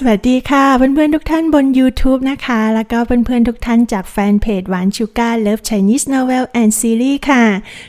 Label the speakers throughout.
Speaker 1: สวัสดีค่ะเพื่อนๆทุกท่านบน YouTube นะคะ แล้วก็เพื่อนๆทุกท่านจากแฟนเพจหวานชูการ Love Chinese Novel and Series ค่ะ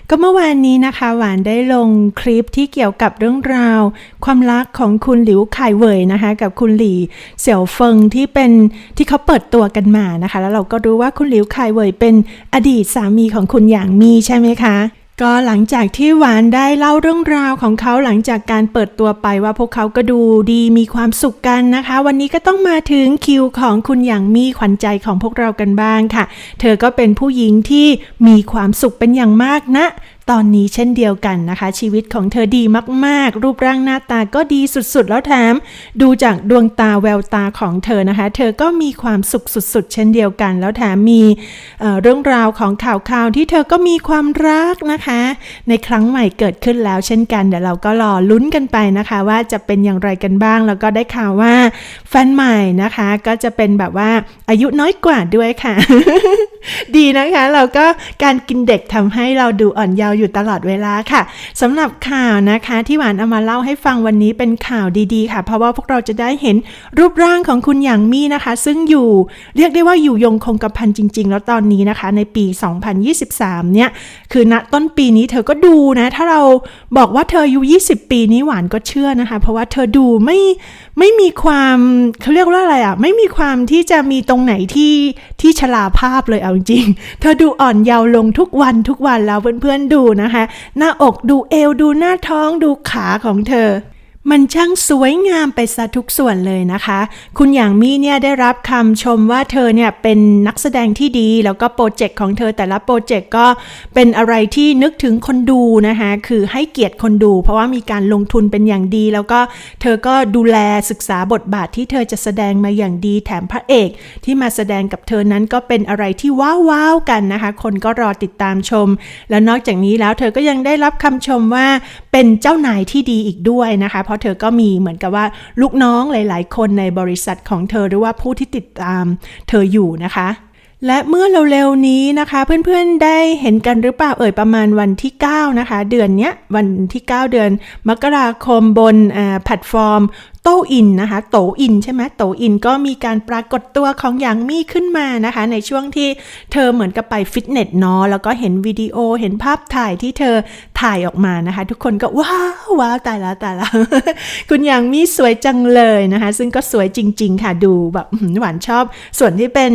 Speaker 1: ก็เมื่อวานนี้นะคะหวานได้ลงคลิปที่เกี่ยวกับเรื่องราว ความรักของคุณหลิวไข่เวยนะคะ กับคุณหลี่เสี่ยวเฟิงที่เป็นที่เขาเปิดตัวกันมานะคะ แล้วเราก็รู้ว่าคุณหลิวไข่เวยเป็นอดีตสามีของคุณหยางมีใช่ไหมคะ ก็หลังจากที่หวานได้เล่าเรื่องราวของเขาหลังจากการเปิดตัวไปว่าพวกเขาก็ดูดีมีความสุขกันนะคะ วันนี้ก็ต้องมาถึงคิวของคุณอย่างมีขวัญใจของพวกเรากันบ้างค่ะ เธอก็เป็นผู้หญิงที่มีความสุขเป็นอย่างมากนะ ตอนนี้เช่นเดียวกันนะคะ ชีวิตของเธอดีมาก ๆ รูปร่างหน้าตาก็ดีสุดๆ แล้วแถมดูจากดวงตาแววตาของเธอนะคะ เธอก็มีความสุขสุด ๆ เช่นเดียวกัน แล้วแถมมีเเรื่องราวของข่าวข่าวที่เธอก็มีความรักนะคะ ในครั้งใหม่เกิดขึ้นแล้วเช่นกันเดี๋ยวเราก็รอลุ้นกันไปนะคะ ว่าจะเป็นอย่างไรกันบ้าง แล้วก็ได้ข่าวว่าแฟนใหม่นะคะ ก็จะเป็นแบบว่าอายุน้อยกว่าด้วยค่ะ ดีนะคะ เราก็การกินเด็กทำให้เราดูอ่อนเยาว์อยู่ตลอดเวลาค่ะสำหรับข่าวนะคะ ที่หวานเอามาเล่าให้ฟังวันนี้เป็นข่าวดีๆ ค่ะ เพราะว่าพวกเราจะได้เห็นรูปร่างของคุณหยางมี่นะคะ ซึ่งอยู่เรียกได้ว่าอยู่ยงคงกระพันจริง ๆ แล้วตอนนี้นะคะ ในปี 2023 เนี่ย คือณต้นปีนี้เธอก็ดูนะ ถ้าเราบอกว่าเธออายุ 20 ปีนี้หวานก็เชื่อนะคะ เพราะว่าเธอดูไม่ไม่มีความเขาเรียกว่าอะไรอะไม่มีความที่จะมีตรงไหนที่ที่ชราภาพเลยเอาจริง เธอดูอ่อนเยาว์ลงทุกวันทุกวันแล้วเพื่อนๆดูนะคะ หน้าอกดูเอวดูหน้าท้องดูขาของเธอ มันช่างสวยงามไปซะทุกส่วนเลยนะคะ คุณหยางมี่เนี่ยได้รับคำชมว่าเธอเนี่ยเป็นนักแสดงที่ดี แล้วก็โปรเจกต์ของเธอแต่ละโปรเจกต์ก็เป็นอะไรที่นึกถึงคนดูนะคะ คือให้เกียรติคนดู เพราะว่ามีการลงทุนเป็นอย่างดี แล้วก็เธอก็ดูแลศึกษาบทบาทที่เธอจะแสดงมาอย่างดี แถมพระเอกที่มาแสดงกับเธอนั้นก็เป็นอะไรที่ว้าวๆกันนะคะ คนก็รอติดตามชม แล้วนอกจากนี้แล้วเธอก็ยังได้รับคำชมว่าเป็นเจ้านายที่ดีอีกด้วยนะคะเพราะเธอก็มีเหมือนกับว่าลูกน้องหลาย ๆ คนในบริษัทของเธอหรือว่าผู้ที่ติดตามเธออยู่นะคะและเมื่อเร็วๆนี้นะคะ เพื่อนๆได้เห็นกันหรือเปล่าเอ่ยประมาณวันที่ 9 นะคะ เดือนเนี้ยวันที่ 9 เดือนมกราคมบนแพลตฟอร์ม โตอินนะคะ โตอินใช่ไหมโตอินก็มีการปรากฏตัวของหยางมี่ขึ้นมานะคะ ในช่วงที่เธอเหมือนกับไปฟิตเนสเนาะแล้วก็เห็นวิดีโอเห็นภาพถ่ายที่เธอถ่ายออกมานะคะ ทุกคนก็ว้าวว้าวตายแล้วตายแล้วคุณหยางมี่สวยจังเลยนะคะ ซึ่งก็สวยจริง ๆ ค่ะดูแบบหวานชอบ ส่วนที่เป็น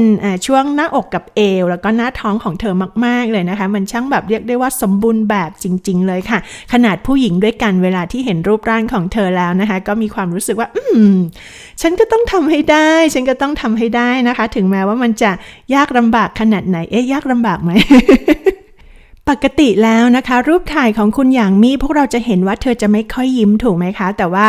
Speaker 1: ช่วงหน้าอกกับเอว แล้วก็หน้าท้องของเธอมาก ๆเลยนะคะ มันช่างแบบเรียกได้ว่าสมบูรณ์แบบจริง ๆ เลยค่ะ ขนาดผู้หญิงด้วยกันเวลาที่เห็นรูปร่างของเธอแล้วนะคะ ก็มีความรู้สึกว่าอืม ฉันก็ต้องทำให้ได้ ฉันก็ต้องทำให้ได้นะคะ ถึงแม้ว่ามันจะยากลำบากขนาดไหน เอ๊ะยากลำบากไหมปกติแล้วนะคะ รูปถ่ายของคุณหยางมี่พวกเราจะเห็นว่าเธอจะไม่ค่อยยิ้มถูกไหมคะ แต่ว่า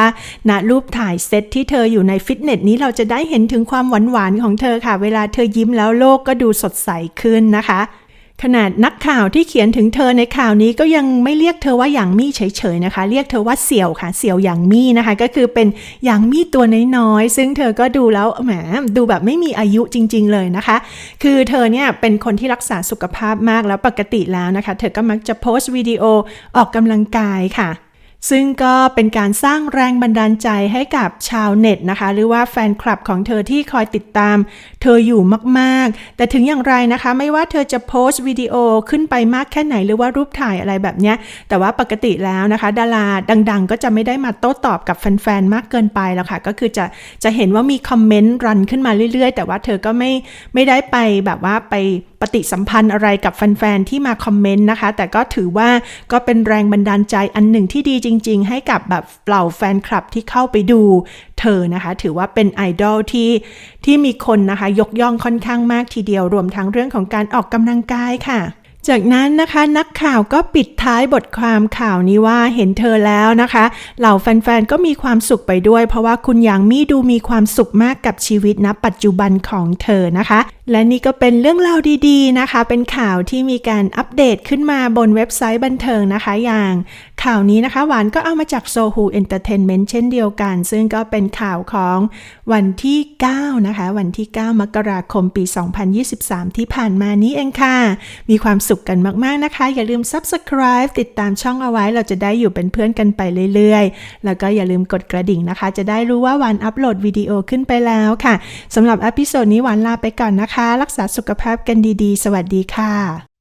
Speaker 1: ณรูปถ่ายเซตที่เธออยู่ในฟิตเนสนี้เราจะได้เห็นถึงความหวานๆของเธอค่ะ เวลาเธอยิ้มแล้วโลกก็ดูสดใสขึ้นนะคะ ขนาดนักข่าวที่เขียนถึงเธอในข่าวนี้ก็ยังไม่เรียกเธอว่าหยางมี่เฉยๆนะคะ เรียกเธอว่าเสี่ยวค่ะ เสี่ยวหยางมี่นะคะ ก็คือเป็นหยางมี่ตัวน้อยๆซึ่งเธอก็ดูแล้วแหมดูแบบไม่มีอายุจริง ๆ เลยนะคะ คือเธอเนี่ยเป็นคนที่รักษาสุขภาพมากแล้วปกติแล้วนะคะ เธอก็มักจะโพสต์วิดีโอออกกำลังกายค่ะ ซึ่งก็เป็นการสร้างแรงบันดาลใจให้กับชาวเน็ตนะคะ หรือว่าแฟนคลับของเธอที่คอยติดตาม เธออยู่มากๆ แต่ถึงอย่างไรนะคะ ไม่ว่าเธอจะโพสต์วิดีโอขึ้นไปมากแค่ไหนหรือว่ารูปถ่ายอะไรแบบเนี้ยแต่ว่าปกติแล้วนะคะ ดาราดังๆ ก็จะไม่ได้มาโต้ตอบกับแฟนๆมากเกินไปแล้วค่ะ ก็คือจะจะเห็นว่ามีคอมเมนต์รันขึ้นมาเรื่อยๆ แต่ว่าเธอก็ไม่ไม่ได้ไปแบบว่าไป ปฏิสัมพันธ์อะไรกับแฟนๆที่มาคอมเมนต์นะคะ แต่ก็ถือว่าก็เป็นแรงบันดาลใจอันหนึ่งที่ดีจริง ๆ ให้กับแบบเหล่าแฟนคลับที่เข้าไปดูเธอนะคะ ถือว่าเป็นไอดอลที่ที่มีคนนะคะยกย่องค่อนข้างมากทีเดียวรวมทั้งเรื่องของการออกกำลังกายค่ะจากนั้นนะคะนักข่าวก็ปิดท้ายบทความข่าวนี้ว่าเห็นเธอแล้วนะคะ เหล่าแฟนๆ ก็มีความสุขไปด้วย เพราะว่าคุณหยางมี่ดูมีความสุขมากกับชีวิตณปัจจุบันของเธอนะคะและนี่ก็เป็นเรื่องราวดีๆนะคะ เป็นข่าวที่มีการอัปเดตขึ้นมาบนเว็บไซต์บันเทิงนะคะ อย่างข่าวนี้นะคะ หวานก็เอามาจาก Sohu Entertainment เช่นเดียวกัน ซึ่งก็เป็นข่าวของวันที่ 9 นะคะ วันที่ 9 มกราคมปี 2023 ที่ผ่านมานี้เองค่ะ มีความสุขกันมากๆนะคะ อย่าลืม Subscribe ติดตามช่องเอาไว้ เราจะได้อยู่เป็นเพื่อนกันไปเรื่อยๆ แล้วก็อย่าลืมกดกระดิ่งนะคะ จะได้รู้ว่าหวานอัปโหลดวิดีโอขึ้นไปแล้วค่ะสำหรับอพิโซดนี้หวานลาไปก่อนนะคะนะคะ รักษาสุขภาพกันดีๆ สวัสดีค่ะ